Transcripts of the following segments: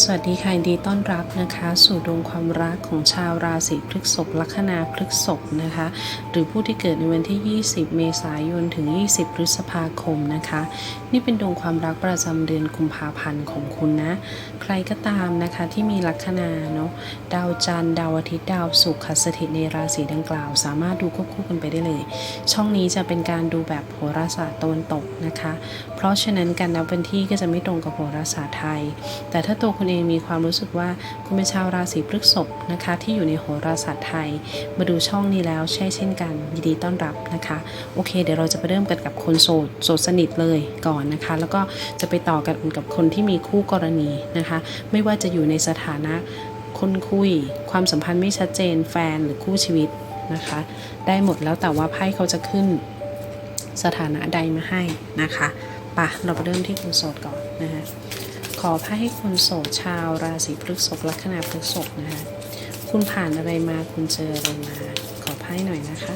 สวัสดีค่ะยินดีต้อนรับนะคะ สู่ดวงความรักของชาวราศีพฤษภลัคนาพฤษภนะคะ หรือผู้ที่เกิดในวันที่ 20 เมษายนถึง 20 พฤษภาคมนะคะ นี่เป็นดวงความรักประจำเดือนกุมภาพันธ์ของคุณนะ ใครก็ตามนะคะที่มีลัคนาเนาะดาวจันทร์ดาวอาทิตย์ดาวศุกร์สถิตในราศีดังกล่าว สามารถดูควบคู่กันไปได้เลย ช่องนี้จะเป็นการดูแบบโหราศาสตร์ตะวันตกนะคะ ราะฉะนั้นการนับวันที่ก็จะไม่ตรงกับโหราศาสตร์ไทย แต่ถ้าตัวคุณเองมีความรู้สึกว่าคุณเป็นชาวราศีพฤษภนะคะ ที่อยู่ในโหราศาสตร์ไทย มาดูช่องนี้แล้วใช่เช่นกันยินดีต้อนรับนะคะ โอเค เดี๋ยวเราจะไปเริ่มกันกับคนโสดโสดสนิทเลยก่อนนะคะ แล้วก็จะไปต่อกันกับคนที่มีคู่กรณีนะคะ ไม่ว่าจะอยู่ในสถานะคนคุย ความสัมพันธ์ไม่ชัดเจน แฟนหรือคู่ชีวิตนะคะ ได้หมดแล้วแต่ว่าไพ่เขาจะขึ้นสถานะใดมาให้นะคะ ปะเราไปเริ่มที่คนโสดก่อนนะคะขอไพ่ให้คนโสดชาวราศีพฤษภลัคนาพฤษภนะคะคุณผ่านอะไรมาคุณเจออะไรมาขอไพ่หน่อยนะคะ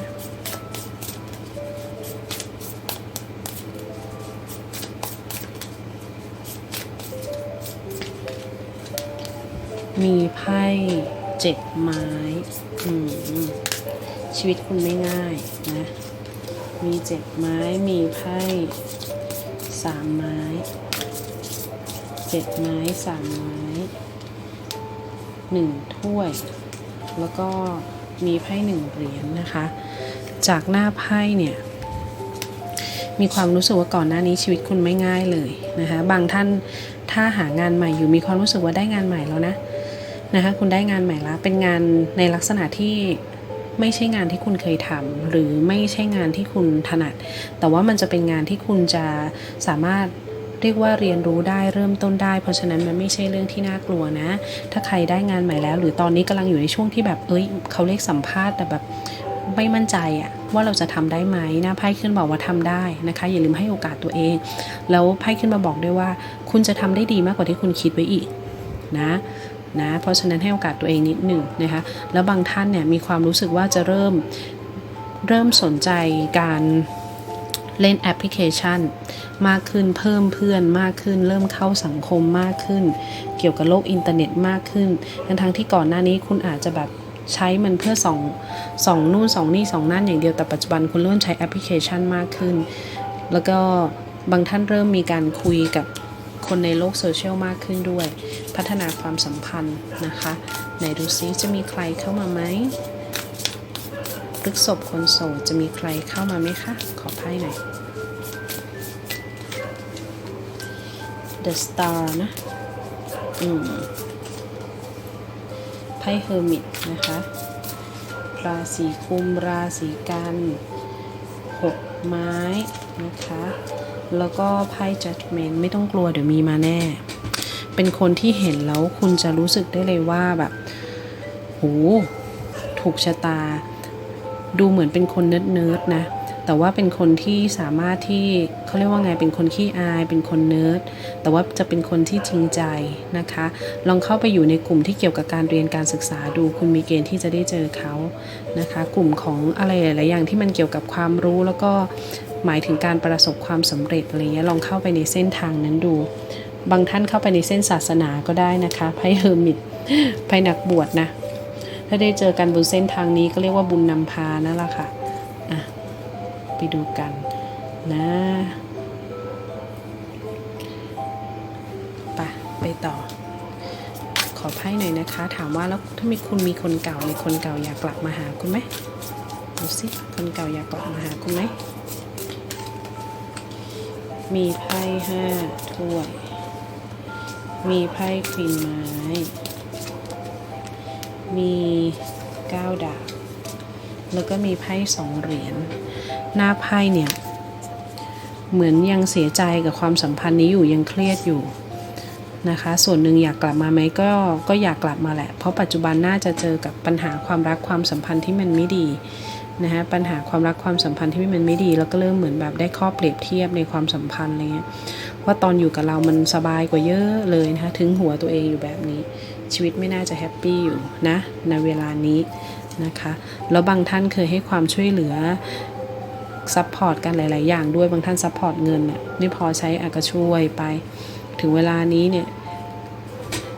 มีไพ่เจ็ดไม้อืมชีวิตคุณไม่ง่ายนะ มีเจ็ดไม้ มีไพ่ สามไม้เจ็ดไม้สามไม้หนึ่งถ้วย แล้วก็มีไพ่หนึ่งเหรียญนะคะ จากหน้าไพ่เนี่ย มีความรู้สึกว่าก่อนหน้านี้ชีวิตคุณไม่ง่ายเลยนะคะ บางท่านถ้าหางานใหม่อยู่มีความรู้สึกว่าได้งานใหม่แล้วนะนะคะคุณได้งานใหม่แล้วเป็นงานในลักษณะที่ ไม่ใช่งานที่คุณเคยทำหรือไม่ใช่งานที่คุณถนัด แต่ว่ามันจะเป็นงานที่คุณจะสามารถเรียกว่าเรียนรู้ได้เริ่มต้นได้ เพราะฉะนั้นมันไม่ใช่เรื่องที่น่ากลัวนะ ถ้าใครได้งานใหม่แล้ว หรือตอนนี้กำลังอยู่ในช่วงที่แบบเอ้ยเขาเรียกสัมภาษณ์แต่แบบไม่มั่นใจอะว่าเราจะทำได้ไหมนะไพ่ขึ้นบอกว่าทำได้นะคะ อย่าลืมให้โอกาสตัวเอง แล้วไพ่ขึ้นมาบอกด้วยว่า คุณจะทำได้ดีมากกว่าที่คุณคิดไว้อีกนะ นะเพราะฉะนั้นให้โอกาสตัวเองนิดหนึ่งนะคะแล้วบางท่านเนี่ยมีความรู้สึกว่าจะเริ่มเริ่มสนใจการเล่นแอปพลิเคชัน มากขึ้นเพิ่มเพื่อนมากขึ้น เริ่มเข้าสังคมมากขึ้น เกี่ยวกับโลกอินเทอร์เน็ตมากขึ้น ทั้งทั้งที่ก่อนหน้านี้คุณอาจจะแบบใช้มันเพื่อสองส่องนู่นส่องนี่ส่องนั่นอย่างเดียวแต่ปัจจุบันคุณเริ่มใช้แอปพลิเคชันมากขึ้น แล้วก็บางท่านเริ่มมีการคุยกับ คนในโลกโซเชียลมากขึ้นด้วย พัฒนาความสัมพันธ์นะคะไหนดูซิจะมีใครเข้ามาไหมพฤกษบคนโสดจะมีใครเข้ามาไหมคะ ขอไพ่หน่อย The Star นะ อืม ไพ่เฮอร์มิตนะคะ ราศีกุม ราศีกันหกไม้นะคะ แล้วก็ไพ่ Judgment ไม่ต้องกลัวเดี๋ยวมีมาแน่ เป็นคนที่เห็นแล้วคุณจะรู้สึกได้เลยว่าแบบโหถูกชะตา ดูเหมือนเป็นคนเนิร์ดๆนะ แต่ว่าเป็นคนที่สามารถที่เขาเรียกว่าไงเป็นคนขี้อาย เป็นคนเนิร์ดแต่ว่าจะเป็นคนที่จริงใจนะคะ ลองเข้าไปอยู่ในกลุ่มที่เกี่ยวกับการเรียนการศึกษาดู คุณมีเกณฑ์ที่จะได้เจอเขานะคะ กลุ่มของอะไรหลายๆอย่างที่มันเกี่ยวกับความรู้แล้วก็ หมายถึงการประสบความสำเร็จอะไรเงี้ยลองเข้าไปในเส้นทางนั้นดู บางท่านเข้าไปในเส้นศาสนาก็ได้นะคะไพ่เฮอร์มิตไพ่นักบวชนะ ถ้าได้เจอกันบนเส้นทางนี้ก็เรียกว่าบุญนำพานั่นแหละค่ะอะ ไปดูกันนะไปไปต่อ ขอไพ่หน่อยนะคะ ถามว่าแล้วถ้ามีคุณมีคนเก่าในคนเก่าอยากกลับมาหาคุณไหมดูสิคนเก่าอยากกลับมาหาคุณไหม มีไพ่ห้าถ้วย มีไพ่ควีนไม้ มีเก้าดาบ แล้วก็มีไพ่สองเหรียญ หน้าไพ่เนี่ย เหมือนยังเสียใจกับความสัมพันธ์นี้อยู่ยังเครียดอยู่นะคะ ส่วนหนึ่งอยากกลับมาไหมก็ก็อยากกลับมาแหละ เพราะปัจจุบันน่าจะเจอกับปัญหาความรักความสัมพันธ์ที่มันไม่ดี นะคะปัญหาความรักความสัมพันธ์ที่มันไม่ดีแล้วก็เริ่มเหมือนแบบได้ข้อเปรียบเทียบในความสัมพันธ์อะไรเงี้ยว่าตอนอยู่กับเรามันสบายกว่าเยอะเลยนะคะถึงหัวตัวเองอยู่แบบนี้ ชีวิตไม่น่าจะแฮปปี้อยู่นะในเวลานี้นะคะแล้วบางท่านเคยให้ความช่วยเหลือซัพพอร์ตกันหลาย ๆ อย่างด้วยบางท่านซัพพอร์ตเงินเนี่ยไม่พอใช้อากช่วยไป ถึงเวลานี้เนี่ย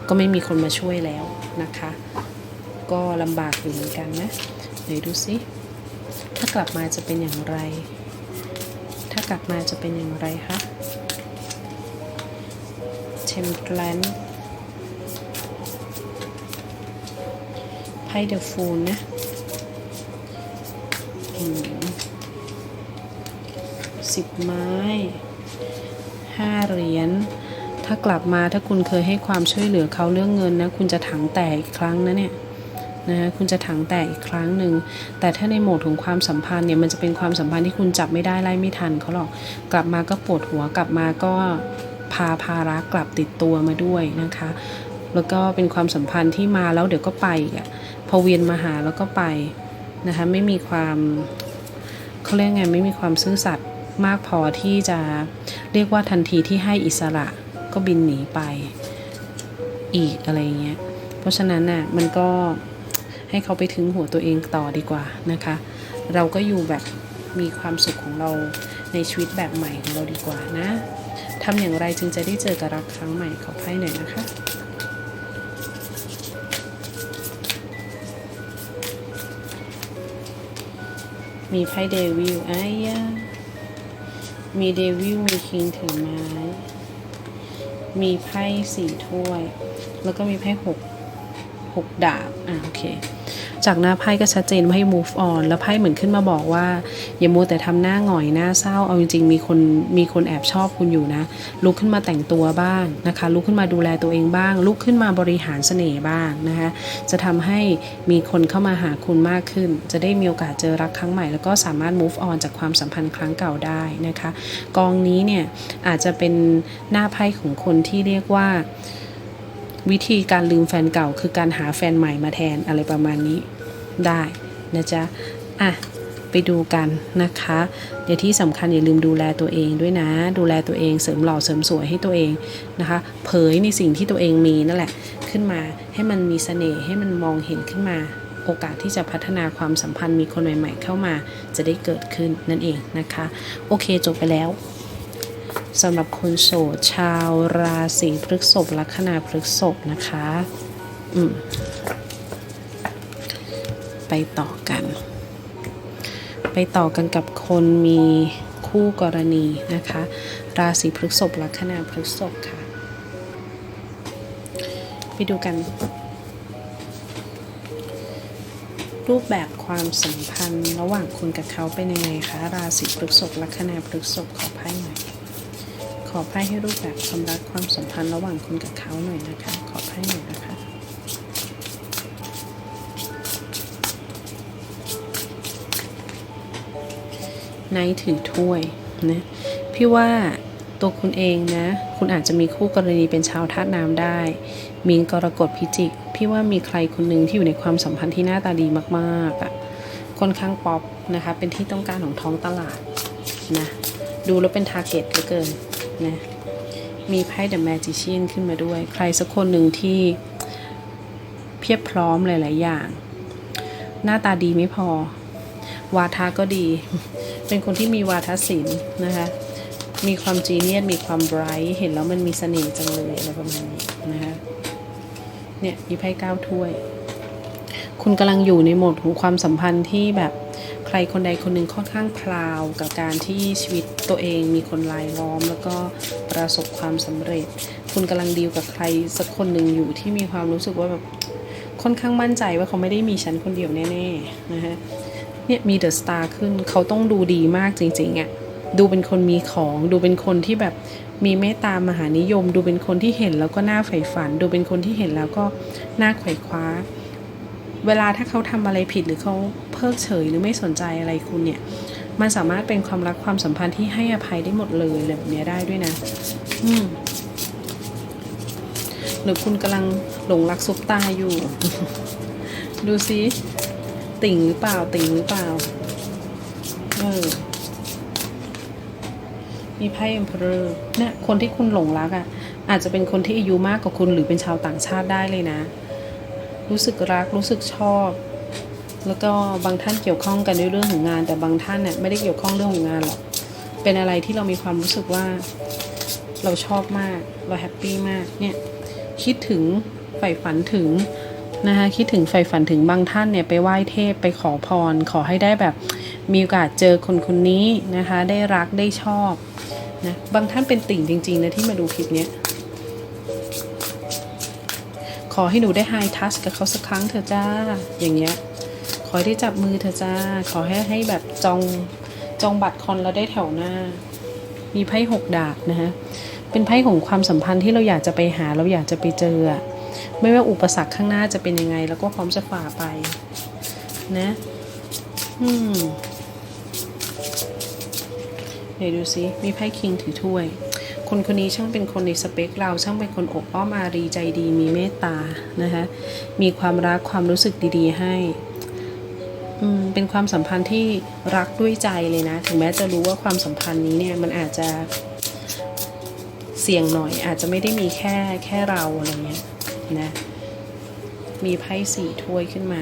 ก็ไม่มีคนมาช่วยแล้วนะคะ ก็ลำบากอยู่เหมือนกันนะไหนดูสิ ถ้ากลับมาจะเป็นอย่างไร ถ้ากลับมาจะเป็นอย่างไรคะเทมเพลนไพ่เดอะฟูลนะอืมสิบไม้ห้าเหรียญ ถ้ากลับมาถ้าคุณเคยให้ความช่วยเหลือเขาเรื่องเงินนะ คุณจะถังแตกอีกครั้งนะเนี่ย นะคุณจะถังแตกอีกครั้งหนึ่ง แต่ถ้าในโหมดของความสัมพันธ์เนี่ยมันจะเป็นความสัมพันธ์ที่คุณจับไม่ได้ไล่ไม่ทันเขาหรอก กลับมาก็ปวดหัวกลับมาก็พาภาระกลับติดตัวมาด้วยนะคะ แล้วก็เป็นความสัมพันธ์ที่มาแล้วเดี๋ยวก็ไปอีกอะพอเวียนมาหาแล้วก็ไปนะคะไม่มีความเขาเรียกไงไม่มีความซื่อสัตย์มากพอที่จะเรียกว่าทันทีที่ให้อิสระก็บินหนีไปอีกอะไรเงี้ย เพราะฉะนั้นน่ะมันก็ ให้เขาไปถึงหัวตัวเองต่อดีกว่านะคะ เราก็อยู่แบบมีความสุขของเราในชีวิตแบบใหม่ของเราดีกว่านะทำอย่างไรจึงจะได้เจอกับรักครั้งใหม่ขอไพ่หน่อยนะคะมีไพ่เดวิลไอ้ยมีเดวิลมีคิงถือไม้ มีไพ่สี่ถ้วย แล้วก็มีไพ่หกหกดาบ อะโอเค จากหน้าไพ่ก็ชัดเจนว่าให้ move on แล้วไพ่เหมือนขึ้นมาบอกว่า อย่ามัวแต่ทำหน้าหงอยหน้าเศร้าเอาจริงๆมีคนมีคนแอบชอบคุณอยู่นะ ลุกขึ้นมาแต่งตัวบ้างนะคะลุกขึ้นมาดูแลตัวเองบ้าง ลุกขึ้นมาบริหารเสน่ห์บ้างนะคะจะทำให้มีคนเข้ามาหาคุณมากขึ้น จะได้มีโอกาสเจอรักครั้งใหม่ แล้วก็สามารถ move on จากความสัมพันธ์ครั้งเก่าได้นะคะ กองนี้เนี่ยอาจจะเป็นหน้าไพ่ของคนที่เรียกว่า วิธีการลืมแฟนเก่า คือการหาแฟนใหม่มาแทนอะไรประมาณนี้ได้นะจ๊ะ อะ ไปดูกันนะคะ เดี๋ยวที่สำคัญอย่าลืมดูแลตัวเองด้วยนะ ดูแลตัวเองเสริมหล่อเสริมสวยให้ตัวเองนะคะ เผยในสิ่งที่ตัวเองมีนั่นแหละขึ้นมาให้มันมีเสน่ห์ให้มันมองเห็นขึ้นมา โอกาสที่จะพัฒนาความสัมพันธ์มีคนใหม่ ๆ เข้ามาจะได้เกิดขึ้นนั่นเองนะคะ โอเคจบไปแล้ว สำหรับคนโสดชาวราศีพฤษภลัคนาพฤษภนะคะ อืม ไปต่อกัน ไปต่อกันกับคนมีคู่กรณีนะคะ ราศีพฤษภลัคนาพฤษภค่ะ ไปดูกัน รูปแบบความสัมพันธ์ระหว่างคุณกับเขาเป็นยังไงคะ ราศีพฤษภลัคนาพฤษภขอไพ่หน่อย ขอไพ่ให้รูปแบบความรักความสัมพันธ์ระหว่างคุณกับเขาหน่อยนะคะ ขอไพ่หน่อยนะคะในถือถ้วยนะพี่ว่าตัวคุณเองนะ คุณอาจจะมีคู่กรณีเป็นชาวธาตุน้ำได้ มีนกรกฎพิจิก พี่ว่ามีใครคนหนึ่งที่อยู่ในความสัมพันธ์ที่หน้าตาดีมากๆอะ่ะค่อนข้างป๊อปนะคะ เป็นที่ต้องการของท้องตลาดนะ ดูแล้วเป็นทาร์เก็ตเหลือเกิน นะมีไพ่เดอะแมจิเชียนขึ้นมาด้วย ใครสักคนหนึ่งที่เพียบพร้อมหลาย ๆ อย่าง หน้าตาดีไม่พอ วาทะก็ดี เป็นคนที่มีวาทศิลป์นะคะ มีความจีเนียสมีความไบรท์เห็นแล้วมันมีเสน่ห์จังเลยอะไรประมาณนี้นะคะเนี่ยมีไพ่เก้าถ้วย คุณกำลังอยู่ในโหมดของความสัมพันธ์ที่แบบ ใครคนใดคนหนึ่งค่อนข้างพลาวกับการที่ชีวิตตัวเองมีคนรายล้อม แล้วก็ประสบความสำเร็จ คุณกำลังดีลกับใครสักคนหนึ่งอยู่ที่มีความรู้สึกว่าแบบค่อนข้างมั่นใจว่าเขาไม่ได้มีฉันคนเดียวแน่ๆนะคะเนี่ยมีเดอะสตาร์ขึ้นเขาต้องดูดีมากจริงๆอะ่ะดูเป็นคนมีของดูเป็นคนที่แบบมีเมตตามหานิยม ดูเป็นคนที่เห็นแล้วก็น่าใฝ่ฝัน ดูเป็นคนที่เห็นแล้วก็น่าไขว่คว้า เวลาถ้าเขาทำอะไรผิดหรือเขาเพิกเฉยหรือไม่สนใจอะไรคุณเนี่ย มันสามารถเป็นความรักความสัมพันธ์ที่ให้อภัยได้หมดเลยอะไรแบบนี้ได้ด้วยนะ อืมหรือคุณกำลังหลงรักซุปตาอยู่ ดูซิติ่งหรือเปล่า ติ่งหรือเปล่า เออ มีไพ่ Emperor เนี่ยคนที่คุณหลงรักอะ่ะ อาจจะเป็นคนที่อายุมากกว่าคุณหรือเป็นชาวต่างชาติได้เลยนะ รู้สึกรักรู้สึกชอบ แล้วก็บางท่านเกี่ยวข้องกันด้วยเรื่องของงาน แต่บางท่านเนี่ยไม่ได้เกี่ยวข้องเรื่องของงานหรอกเป็นอะไรที่เรามีความรู้สึกว่า เราชอบมากเราแฮปปี้มากเนี่ยคิดถึงใฝ่ฝันถึงนะคะคิดถึงใฝ่ฝันถึงบางท่านเนี่ยไปไหว้เทพไปขอพร ขอให้ได้แบบมีโอกาสเจอคนคนนี้นะคะ ได้รักได้ชอบนะบางท่านเป็นติ่งจริง ๆ นะที่มาดูคลิปเนี้ย อให้หนูได้ไฮทัชกับเขาสักครั้งเถอะจ้า อย่างเงี้ย ขอได้จับมือเธอะจ้า ขอให้ให้แบบจองจองบัตรคอนแล้วได้แถวหน้า มีไพ่หกดาบนะฮะ เป็นไพ่ของความสัมพันธ์ที่เราอยากจะไปหาเราอยากจะไปเจอ ไม่ว่าอุปสรรคข้างหน้าจะเป็นยังไง แล้วก็พร้อมจะฝ่าไป นะ อืม เดี๋ยวดูซิ มีไพ่คิงถือถ้วย คนคนนี้ช่างเป็นคนในสเปคเราช่างเป็นคนอบอ้อมอารีใจดีมีเมตตานะคะมีความรักความรู้สึกดีๆ ให้อืมเป็นความสัมพันธ์ที่รักด้วยใจเลยนะ ถึงแม้จะรู้ว่าความสัมพันธ์นี้เนี่ยมันอาจจะเสี่ยงหน่อยอาจจะไม่ได้มีแค่แค่เราอะไรเงี้ยนะมีไพ่สี่ถ้วยขึ้นมา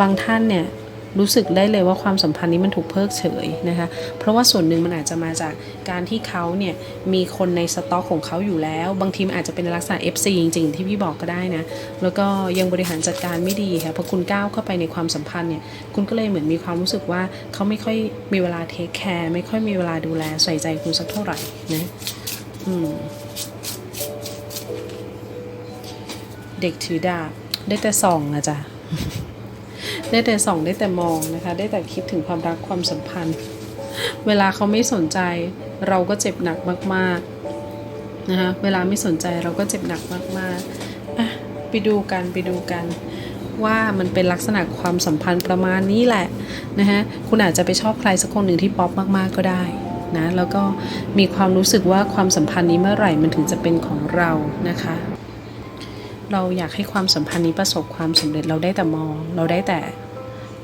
บางท่านเนี่ย รู้สึกได้เลยว่าความสัมพันธ์นี้มันถูกเพิกเฉยนะคะ เพราะว่าส่วนหนึ่งมันอาจจะมาจากการที่เขาเนี่ยมีคนในสต็อกของเขาอยู่แล้ว บางทีมันอาจจะเป็นลักษณะ FC จริงๆ ที่พี่บอกก็ได้นะ แล้วก็ยังบริหารจัดการไม่ดีค่ะพอคุณก้าวเข้าไปในความสัมพันธ์เนี่ยคุณก็เลยเหมือนมีความรู้สึกว่าเขาไม่ค่อยมีเวลาเทคแคร์ไม่ค่อยมีเวลาดูแลใส่ใจคุณสักเท่าไหร่นะอืมเด็กถือดาบได้แต่ส่องนะจ๊ะ ได้แต่ส่องได้แต่มองนะคะ ได้แต่คิดถึงความรักความสัมพันธ์ เวลาเขาไม่สนใจ เราก็เจ็บหนักมากๆนะคะเวลาไม่สนใจเราก็เจ็บหนักมากๆอะไปดูกันไปดูกันว่ามันเป็นลักษณะความสัมพันธ์ประมาณนี้แหละนะคะคุณอาจจะไปชอบใครสักคนหนึ่งที่ป๊อปมากๆก็ได้นะแล้วก็มีความรู้สึกว่าความสัมพันธ์นี้เมื่อไหร่มันถึงจะเป็นของเรานะคะ เราอยากให้ความสัมพันธ์นี้ประสบความสำเร็จเราได้แต่มอง เราได้แต่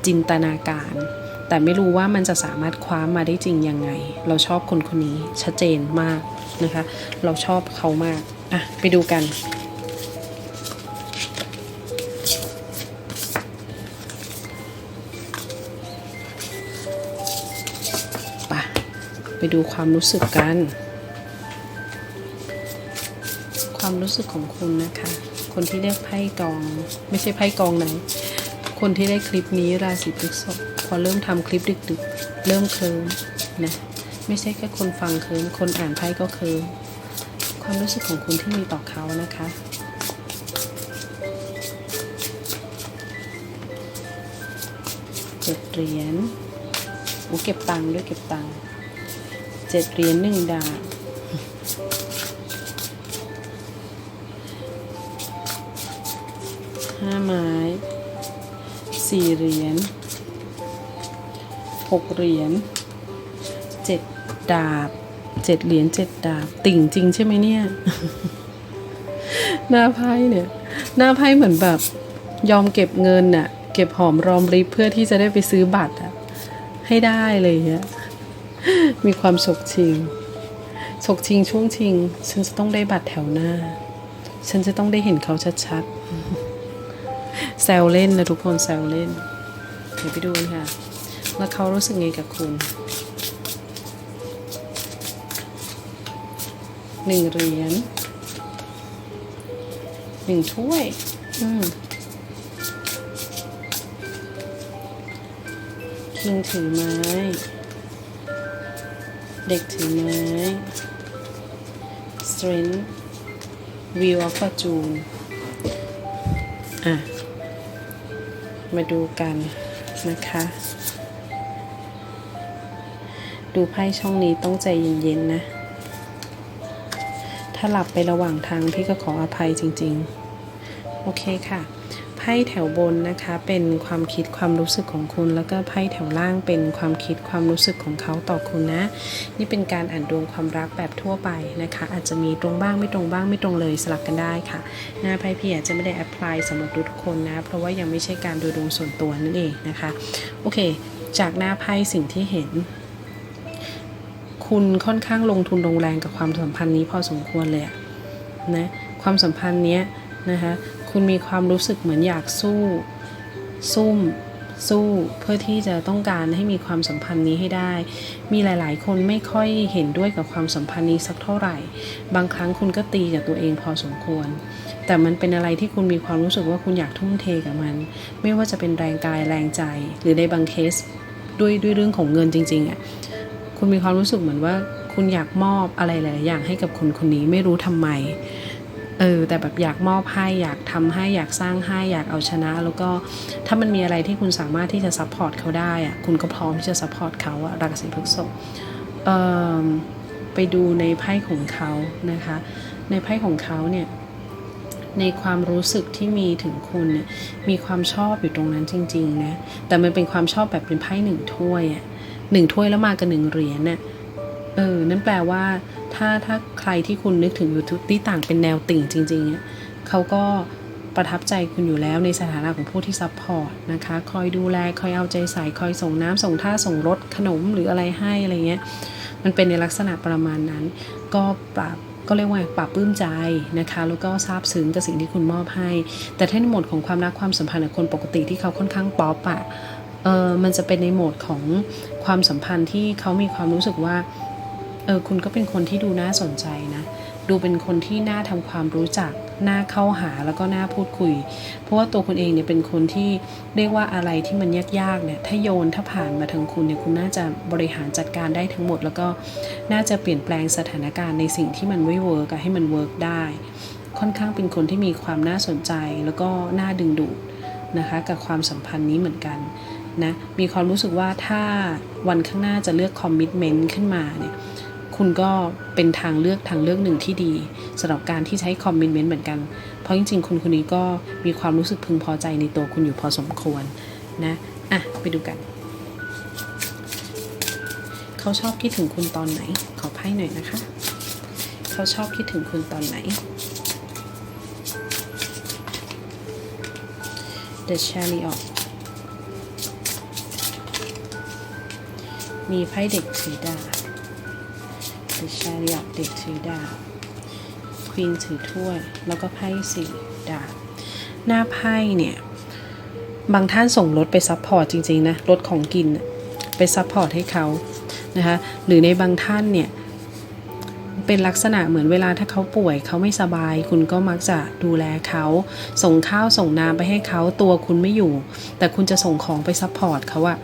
จินตนาการ แต่ไม่รู้ว่ามันจะสามารถคว้ามาได้จริงยังไง เราชอบคนคนนี้ชัดเจนมากนะคะ เราชอบเขามากอะไปดูกันไปดูความรู้สึกกัน ความรู้สึกของคุณนะคะ คนที่ได้ไพ่กอง ไม่ใช่ไพ่กองไหน คนที่ได้คลิปนี้ราศีพฤษภพอเริ่มทำคลิปดึกๆ เริ่มเคลิ้มนะไม่ใช่แค่คนฟังเคลิ้มคนอ่านไพ่ก็เคลิ้มความรู้สึกของคุณที่มีต่อเขานะคะเจ็ดเหรียญอ้เก็บตังค์ด้วยเก็บตังค์เจ็ดเหรียญหนึ่งดาบห้าไม้ สี่เหรียญหกเหรียญเจ็ดดาบเจ็ดเหรียญเจ็ดดาบ ติ่งจริงใช่ไหมเนี่ย หน้าไพ่เนี่ย หน้าไพ่เหมือนแบบยอมเก็บเงินน่ะ เก็บหอมรอมริบเพื่อที่จะได้ไปซื้อบัตรอะให้ได้เลยอะมีความฉกชิงฉกชิงช่วงชิง ฉันจะต้องได้บัตรแถวหน้า ฉันจะต้องได้เห็นเขาชัดๆ แซวเล่นนะทุกคนแซวเล่น เดี๋ยวไปดูกันค่ะ แล้วเขารู้สึกไงกับคุณหนึ่งเหรียญหนึ่งถ้วย อืมคิงถือไม้ เด็กถือไม้ strength wheel of fortune อะ มาดูกันนะคะ ดูไพ่ช่องนี้ต้องใจเย็นๆนะ ถ้าหลับไประหว่างทางพี่ก็ขออภัยจริง ๆ โอเคค่ะ พ่แถวบนนะคะเป็นความคิดความรู้สึกของคุณ แล้วก็ไพ่แถวล่างเป็นความคิดความรู้สึกของเขาต่อคุณนะ นี่เป็นการอ่านดวงความรักแบบทั่วไปนะคะ อาจจะมีตรงบ้างไม่ตรงบ้างไม่ตรงเลยสลับกันได้ค่ะหน้าไพ่พี่อาจจะไม่ได้แอพพลายสำหรับทุกคนนะ เพราะว่ายังไม่ใช่การดูดวงส่วนตัวนั่นเองนะคะโอเค จากหน้าไพ่สิ่งที่เห็นคุณค่อนข้างลงทุนลงแรงกับความสัมพันธ์นี้พอสมควรเลยอะนะความสัมพันธ์เนี้ยนะคะ คุณมีความรู้สึกเหมือนอยากสู้ ซุ่ม สู้ เพื่อที่จะต้องการให้มีความสัมพันธ์นี้ให้ได้ มีหลาย ๆ คนไม่ค่อยเห็นด้วยกับความสัมพันธ์นี้สักเท่าไหร่ บางครั้งคุณก็ตีกับตัวเองพอสมควร แต่มันเป็นอะไรที่คุณมีความรู้สึกว่าคุณอยากทุ่มเทกับมัน ไม่ว่าจะเป็นแรงกายแรงใจ หรือในบางเคสด้วยด้วยเรื่องของเงินจริง ๆอะ่ะ คุณมีความรู้สึกเหมือนว่าคุณอยากมอบอะไรหลาย ๆ อย่างให้กับคนคนนี้ไม่รู้ทำไม เออแต่แบบอยากมอบให้อยากทำให้อยากสร้างให้อยากเอาชนะ แล้วก็ถ้ามันมีอะไรที่คุณสามารถที่จะซัพพอร์ตเขาได้อะคุณก็พร้อมที่จะซัพพอร์ตเขาอะรักสีพฤษภเอ่อไปดูในไพ่ของเขานะคะ ในไพ่ของเขาเนี่ยในความรู้สึกที่มีถึงคุณเนี่ยมีความชอบอยู่ตรงนั้นจริงๆนะแต่มันเป็นความชอบแบบเป็นไพ่หนึ่งถ้วยอะหนึ่งถ้วยแล้วมากับหนึ่งเหรียญน่ะเออนั่นแปลว่า ถ้าถ้าใครที่คุณนึกถึงอยู่ทุกที่ต่างเป็นแนวติ่งจริงๆอะเขาก็ประทับใจคุณอยู่แล้วในสถานะของผู้ที่ซัพพอร์ตนะคะ คอยดูแล คอยเอาใจใส่ คอยส่งน้ำส่งท่าส่งรถขนมหรืออะไรให้อะไรเงี้ย มันเป็นในลักษณะประมาณนั้น ก็ปรับก็เรียกว่าปรับปลื้มใจนะคะ แล้วก็ซาบซึ้งกับสิ่งที่คุณมอบให้ แต่ถ้าในโหมดของความรักความสัมพันธ์กับคนปกติที่เขาค่อนข้างป๊อปอะเออมันจะเป็นในโหมดของความสัมพันธ์ที่เขามีความรู้สึกว่า ออคุณก็เป็นคนที่ดูน่าสนใจนะ ดูเป็นคนที่น่าทำความรู้จัก น่าเข้าหาแล้วก็น่าพูดคุย เพราะว่าตัวคุณเองเนี่ยเป็นคนที่เรียกว่าอะไรที่มันยากๆเนี่ย ถ้าโยนถ้าผ่านมาทางคุณเนี่ยคุณน่าจะบริหารจัดการได้ทั้งหมด แล้วก็น่าจะเปลี่ยนแปลงสถานการณ์ในสิ่งที่มันไม่เวิร์กให้มันเวิร์กได้ ค่อนข้างเป็นคนที่มีความน่าสนใจแล้วก็น่าดึงดูดนะคะกับความสัมพันธ์นี้เหมือนกันนะมีความรู้สึกว่าถ้าวันข้างหน้าจะเลือกคอมมิชเมนต์ขึ้นมาเนี่ย คุณก็เป็นทางเลือกทางเลือกหนึ่งที่ดีสำหรับการที่ใช้คอมมิชเมนต์เหมือนกัน เพราะจริงๆ คุณคนนี้ก็มีความรู้สึกพึงพอใจในตัวคุณอยู่พอสมควรนะอะไปดูกัน เขาชอบคิดถึงคุณตอนไหน ขอไพ่หน่อยนะคะ เขาชอบคิดถึงคุณตอนไหน The Chariot มีไพ่เด็กถือดา The Chariot เด็กถือดาบ Queen ถือถ้วย แล้วก็ไพ่สี่ดาบ หน้าไพ่เนี่ย บางท่านส่งรถไปซัพพอร์ตจริง ๆ นะ รถของกินไปซัพพอร์ตให้เขานะคะ หรือในบางท่านเนี่ย เป็นลักษณะเหมือนเวลาถ้าเขาป่วยเขาไม่สบาย คุณก็มักจะดูแลเขา ส่งข้าวส่งน้ำไปให้เขาตัวคุณไม่อยู่ แต่คุณจะส่งของไปซัพพอร์ตเขาอะ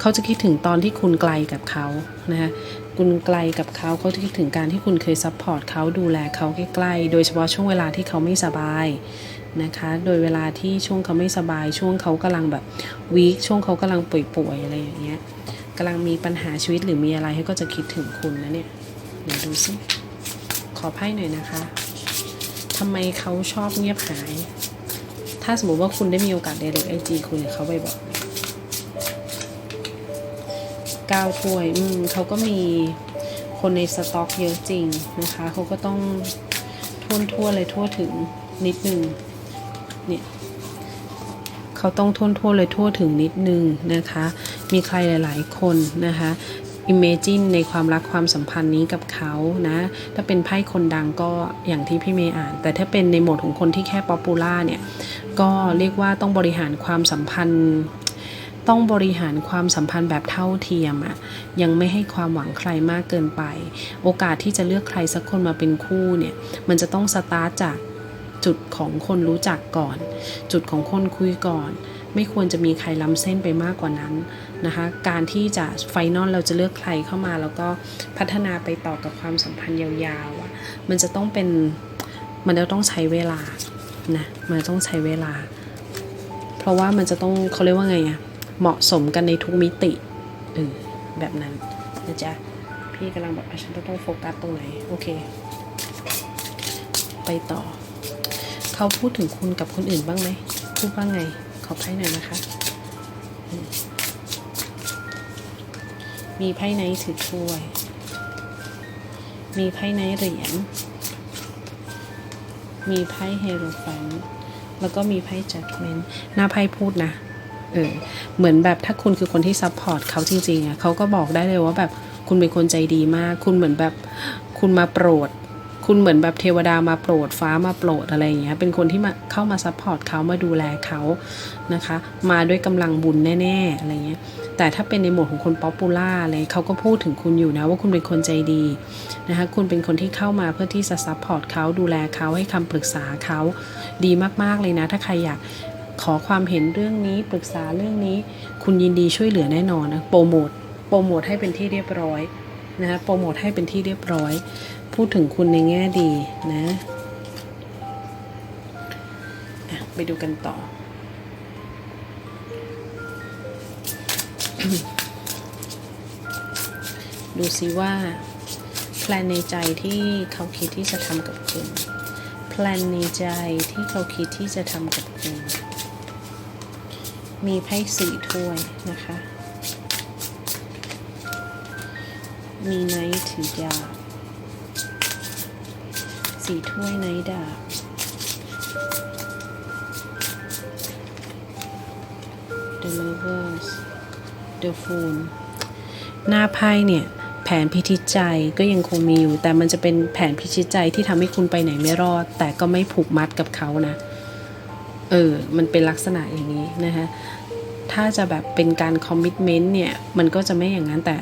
เขาจะคิดถึงตอนที่คุณไกลกับเขานะคะ คุณไกลกับเขาเขาคิดถึงการที่คุณเคยซัพพอร์ตเขาดูแลเขาใกล้ๆ โดยเฉพาะช่วงเวลาที่เขาไม่สบายนะคะ โดยเวลาที่ช่วงเขาไม่สบาย ช่วงเขากำลังแบบวีคช่วงเขากำลังป่วยๆอะไรอย่างเงี้ยกำลังมีปัญหาชีวิตหรือมีอะไรให้ก็จะคิดถึงคุณนะเนี่ยเดี๋ยวดูซิขอไพ่หน่อยนะคะ ทำไมเขาชอบเงียบหาย ถ้าสมมติว่าคุณได้มีโอกาสเดทไอจีคุยกับเขาบอก 9ถ้วย อืมเขาก็มีคนในสต็อกเยอะจริงนะคะ เขาก็ต้องทุ่นทั่วเลยทั่วถึงนิดนึง เนี่ยเขาต้องทุ่นทั่วเลยทั่วถึงนิดนึงนะคะ มีใครหลาย ๆ คนนะคะอิมเมจินในความรักความสัมพันธ์นี้กับเขานะ ถ้าเป็นไพ่คนดังก็อย่างที่พี่เมย์อ่าน แต่ถ้าเป็นในโหมดของคนที่แค่ป๊อปปูล่าเนี่ย ก็เรียกว่าต้องบริหารความสัมพันธ์ ต้องบริหารความสัมพันธ์แบบเท่าเทียมอะยังไม่ให้ความหวังใครมากเกินไป โอกาสที่จะเลือกใครสักคนมาเป็นคู่เนี่ย มันจะต้องสตาร์ทจากจุดของคนรู้จักก่อน จุดของคนคุยก่อน ไม่ควรจะมีใครล้ำเส้นไปมากกว่านั้นนะคะ การที่จะไฟนอลเราจะเลือกใครเข้ามา แล้วก็พัฒนาไปต่อกับความสัมพันธ์ยาวๆอะมันจะต้องเป็นมันจะต้องใช้เวลานะมันจะต้องใช้เวลา เพราะว่ามันจะต้องเขาเรียกว่าไงอะ เหมาะสมกันในทุกมิติเออแบบนั้นนะจ๊ะพี่กำลังแบบฉันจะต้องโฟกัสตรงไหน โอเค ไปต่อ เขาพูดถึงคุณกับคนอื่นบ้างไหมพูดว่าไง ขอไพ่หน่อยนะคะ มีไพ่ไนถือถ้วย มีไพ่ไนเหรียญ มีไพ่เฮโรฟัน แล้วก็มีไพ่จัดเมนหน้าไพ่พูดนะ เออเหมือนแบบถ้าคุณคือคนที่ซัพพอร์ตเขาจริงๆอะเขาก็บอกได้เลยว่าแบบคุณเป็นคนใจดีมาก คุณเหมือนแบบคุณมาโปรด คุณเหมือนแบบเทวดามาโปรด ฟ้ามาโปรดอะไรอย่างเงี้ย เป็นคนที่มาเข้ามาซัพพอร์ตเขามาดูแลเขานะคะ มาด้วยกำลังบุญแน่ๆอะไรเงี้ย แต่ถ้าเป็นในโหมดของคนป๊อปปูล่าอะไรเขาก็พูดถึงคุณอยู่นะว่าคุณเป็นคนใจดีนะคะ คุณเป็นคนที่เข้ามาเพื่อที่จะซัพพอร์ตเขาดูแลเขาให้คำปรึกษาเขาดีมากๆเลยนะ ถ้าใครอยาก ขอความเห็นเรื่องนี้ปรึกษาเรื่องนี้ คุณยินดีช่วยเหลือแน่นอนนะโปรโมทโปรโมทให้เป็นที่เรียบร้อยนะคะโปรโมทให้เป็นที่เรียบร้อย พูดถึงคุณในแง่ดีนะอะไปดูกันต่อ ดูซิว่าแพลนในใจที่เขาคิดที่จะทำกับคุณแพลนในใจที่เขาคิดที่จะทำกับคุณ มีไพ่สี่ถ้วยนะคะ มีไนท์ถือดาบสี่ถ้วยไนท์ดาบ The Lovers The Fool หน้าไพ่เนี่ยแผนพิชิตใจก็ยังคงมีอยู่ แต่มันจะเป็นแผนพิชิตใจที่ทำให้คุณไปไหนไม่รอด แต่ก็ไม่ผูกมัดกับเขานะ เออ มันเป็นลักษณะอย่างนี้นะคะถ้าจะแบบเป็นการคอมมิชเมนต์เนี่ย มันก็จะไม่อย่างนั้นแต่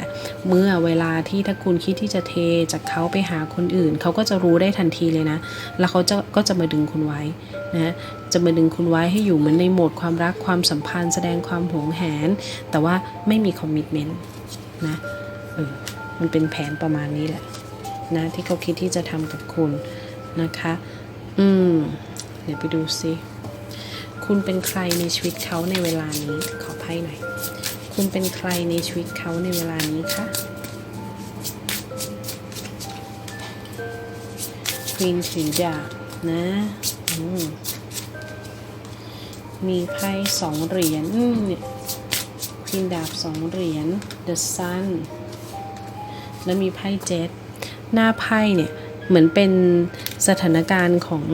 เมื่อเวลาที่ถ้าคุณคิดที่จะเทจากเขาไปหาคนอื่น เขาก็จะรู้ได้ทันทีเลยนะ แล้วเขาจะก็จะมาดึงคุณไว้นะจะมาดึงคุณไว้ให้อยู่เหมือนในโหมดความรักความสัมพันธ์แสดงความหวงแหน แต่ว่าไม่มีคอมมิชเมนต์นะเออมันเป็นแผนประมาณนี้แหละนะที่เขาคิดที่จะทำกับคุณนะคะ อืม เดี๋ยวไปดูซิ คุณเป็นใครในชีวิตเขาในเวลานี้ ขอไพ่หน่อย คุณเป็นใครในชีวิตเขาในเวลานี้คะควีนถือดาบนะมมีไพ่สองเหรียญเนี่ยควีนดาบสองเหรียญ The Sun แล้วมีไพ่เจ็ดหน้าไพ่เนี่ย เหมือนเป็นสถานการณ์ของ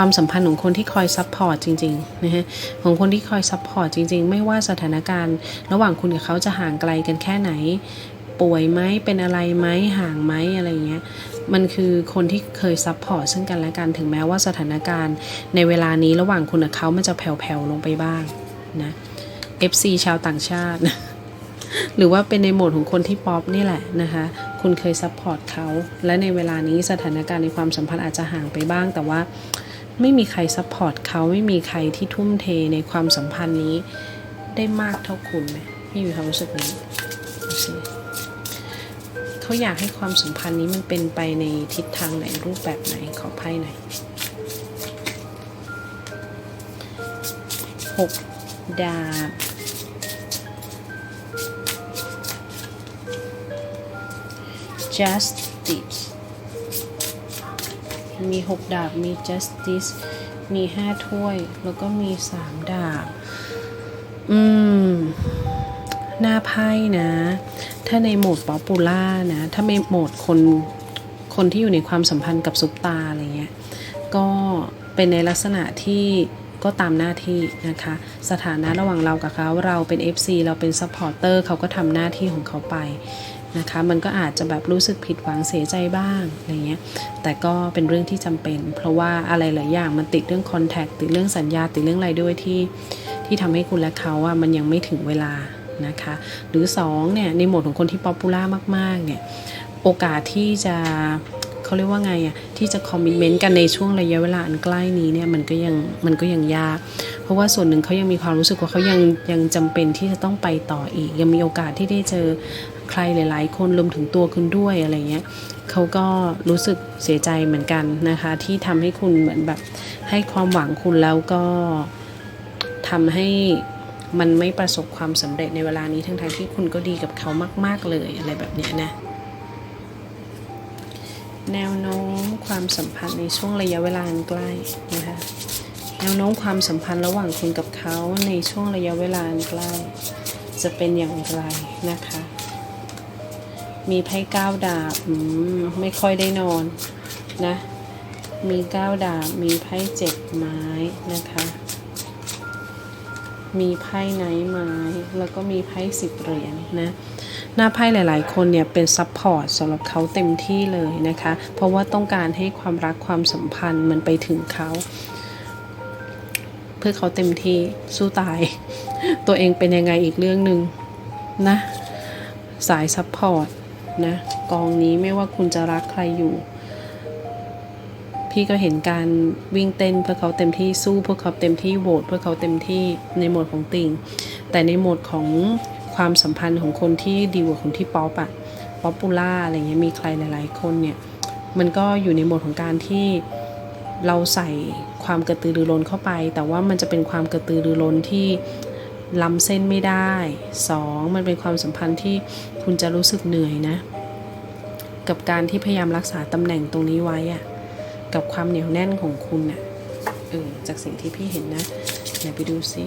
ความสัมพันธ์ของคนที่คอยซัพพอร์ตจริงๆนะฮะของคนที่คอยซัพพอร์ตจริง ๆ ไม่ว่าสถานการณ์ ระหว่างคุณกับเขาจะห่างไกลกันแค่ไหน ป่วยไหมเป็นอะไรไหมห่างไหมอะไรเงี้ยมันคือคนที่เคยซัพพอร์ตซึ่งกันและกันถึงแม้ว่าสถานการณ์ ในเวลานี้ระหว่างคุณกับเขามันจะแผ่วๆลงไปบ้างนะ FC ชาวต่างชาติ หรือว่าเป็นในโหมดของคนที่ป๊อปนี่แหละนะคะคุณเคยซัพพอร์ตเขาและในเวลานี้สถานการณ์ในความสัมพันธ์อาจจะห่างไปบ้างแต่ว่า ไม่มีใครซัพพอร์ตเขาไม่มีใครที่ทุ่มเทในความสัมพันธ์นี้ได้มากเท่าคุณไหมพี่มีความรู้สึกนี้เขาอยากให้ความสัมพันธ์นี้มันเป็นไปในทิศทางไหนรูปแบบไหนขอไพ่หน่อยหกดาบ justice มีหกดาบ มี justice มีห้าถ้วย แล้วก็มีสามดาบ อืม หน้าไพ่นะ ถ้าในโหมดป๊อปปูล่านะ ถ้าไม่โหมดคน คนที่อยู่ในความสัมพันธ์กับซุปตาอะไรเงี้ย ก็เป็นในลักษณะที่ก็ตามหน้าที่นะคะ สถานะระหว่างเรากับเขา เราเป็น FC เราเป็นซัพพอร์เตอร์เขาก็ทำหน้าที่ของเขาไป นะคะ มันก็อาจจะแบบรู้สึกผิดหวังเสียใจบ้างอะไรเงี้ย แต่ก็เป็นเรื่องที่จำเป็น เพราะว่าอะไรหลายอย่างมันติดเรื่องคอนแทคติดเรื่องสัญญาติดเรื่องอะไรด้วยที่ที่ทำให้คุณและเขาอะมันยังไม่ถึงเวลานะคะ หรือ2เนี่ยในหมดของคนที่ป๊อปปูล่ามากๆเนี่ยโอกาสที่จะเขาเรียกว่าไงอะที่จะคอมมิชเมนต์กันในช่วงระยะเวลาอันใกล้นี้เนี่ยมันก็ยังมันก็ยังยาก เพราะว่าส่วนหนึ่งเขายังมีความรู้สึกว่าเขายังยังจำเป็นที่จะต้องไปต่ออีก ยังมีโอกาสที่ได้เจอ ใครหลาย ๆ คนรวมถึงตัวคุณด้วยอะไรเงี้ยเขาก็รู้สึกเสียใจเหมือนกันนะคะ ที่ทำให้คุณเหมือนแบบให้ความหวังคุณแล้วก็ทำให้มันไม่ประสบความสำเร็จในเวลานี้ทั้งๆที่คุณก็ดีกับเขามาก ๆ เลยอะไรแบบเนี้ยนะแนวโน้มความสัมพันธ์ในช่วงระยะเวลาอันใกล้นะคะแนวโน้มความสัมพันธ์ระหว่างคุณกับเขาในช่วงระยะเวลาอันใกล้จะเป็นอย่างไรนะคะ มีไพ่เก้าดาบไม่ค่อยได้นอนนะ มีเก้าดาบ มีไพ่เจ็ดไม้นะคะ มีไพ่ไนท์ไม้ แล้วก็มีไพ่สิบเหรียญนะหน้าไพ่หลาย ๆ คนเนี่ยเป็นซัพพอร์ตสำหรับเขาเต็มที่เลยนะคะ เพราะว่าต้องการให้ความรักความสัมพันธ์มันไปถึงเขา เพื่อเขาเต็มที่สู้ตาย ตัวเองเป็นยังไงอีกเรื่องหนึ่งนะ สายซัพพอร์ต นะ กองนี้ไม่ว่าคุณจะรักใครอยู่ พี่ก็เห็นการวิ่งเต้นเพื่อเขาเต็มที่สู้เพื่อเขาเต็มที่โหวตเพื่อเขาเต็มที่ในโหมดของติงแต่ในโหมดของความสัมพันธ์ของคนที่ดีกว่าคนที่ป๊อปอะป๊อปปูล่าอะไรเงี้ยมีใครหลาย ๆ คนเนี่ย มันก็อยู่ในโหมดของการที่เราใส่ความกระตือรือร้นเข้าไป แต่ว่ามันจะเป็นความกระตือรือร้นที่ ล้ำเส้นไม่ได้สองมันเป็นความสัมพันธ์ที่คุณจะรู้สึกเหนื่อยนะ กับการที่พยายามรักษาตำแหน่งตรงนี้ไว้อะกับความเหนียวแน่นของคุณน่ะเออจากสิ่งที่พี่เห็นนะไหนไปดูซิ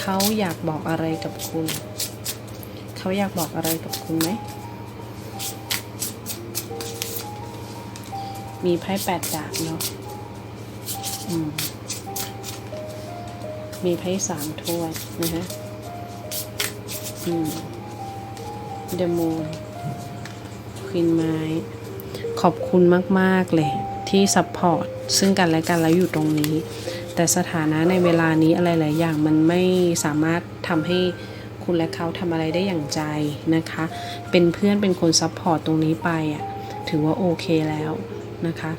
เขาอยากบอกอะไรกับคุณ เขาอยากบอกอะไรกับคุณไหมมีไพ่แปดดาบเนาะอืม มีไพ่สามถ้วยนะฮะอืมเดมูนควินไม้ ขอบคุณมาก ๆ เลยที่ซัพพอร์ตซึ่งกันและกันแล้วอยู่ตรงนี้ แต่สถานะในเวลานี้อะไรหลายอย่างมันไม่สามารถทำให้คุณและเขาทำอะไรได้อย่างใจนะคะ เป็นเพื่อนเป็นคนซัพพอร์ตตรงนี้ไปอะถือว่าโอเคแล้วนะคะ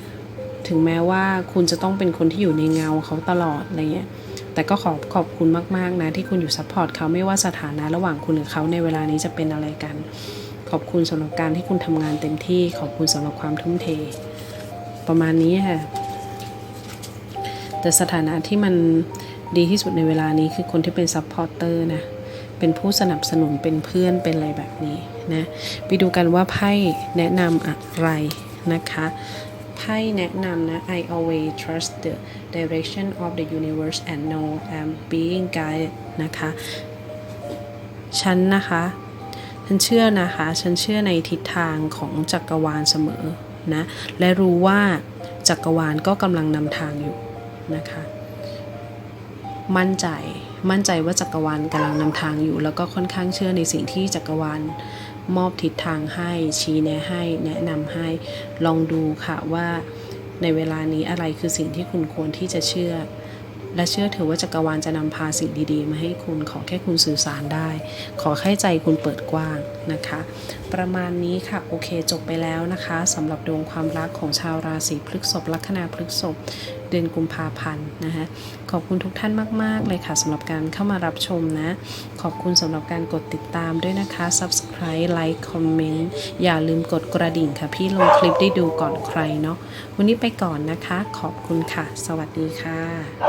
ถึงแม้ว่าคุณจะต้องเป็นคนที่อยู่ในเงาเขาตลอดอะไรเงี้ย แต่ก็ขอบขอบคุณมาก ๆ นะ ที่คุณอยู่ซัพพอร์ตเขาไม่ว่าสถานะระหว่างคุณกับเขาในเวลานี้จะเป็นอะไรกัน ขอบคุณสำหรับการที่คุณทำงานเต็มที่ ขอบคุณสำหรับความทุ่มเท ประมาณนี้ค่ะ แต่สถานะที่มันดีที่สุดในเวลานี้คือคนที่เป็นซัพพอร์เตอร์นะ เป็นผู้สนับสนุนเป็นเพื่อนเป็นอะไรแบบนี้นะ ไปดูกันว่าไพ่แนะนำอะไรนะคะ ไพ่แนะนำนะ I always trust the direction of the universe and know I'm being guided นะคะ ฉันนะคะ ฉันเชื่อนะคะ ฉันเชื่อในทิศทางของจักรวาลเสมอนะ และรู้ว่าจักรวาลก็กำลังนำทางอยู่นะคะ มั่นใจ มั่นใจว่าจักรวาลกำลังนำทางอยู่ แล้วก็ค่อนข้างเชื่อในสิ่งที่จักรวาล มอบทิศทางให้ ชี้แนะให้ แนะนำให้ ลองดูค่ะว่าในเวลานี้อะไรคือสิ่งที่คุณควรที่จะเชื่อ และเชื่อเถอะว่าจักรวาลจะนำพาสิ่งดีๆ มาให้คุณขอแค่คุณสื่อสารได้ ขอแค่ใจคุณเปิดกว้างนะคะ ประมาณนี้ค่ะ โอเคจบไปแล้วนะคะสำหรับดวงความรักของชาวราศีพฤษภลัคนาพฤษภเดือนกุมภาพันธ์นะคะขอบคุณทุกท่านมาก ๆ เลยค่ะสำหรับการเข้ามารับชมนะ ขอบคุณสำหรับการกดติดตามด้วยนะคะ subscribe like comment อย่าลืมกดกระดิ่งค่ะ พี่ลงคลิปได้ดูก่อนใครเนาะวันนี้ไปก่อนนะคะ ขอบคุณค่ะ สวัสดีค่ะ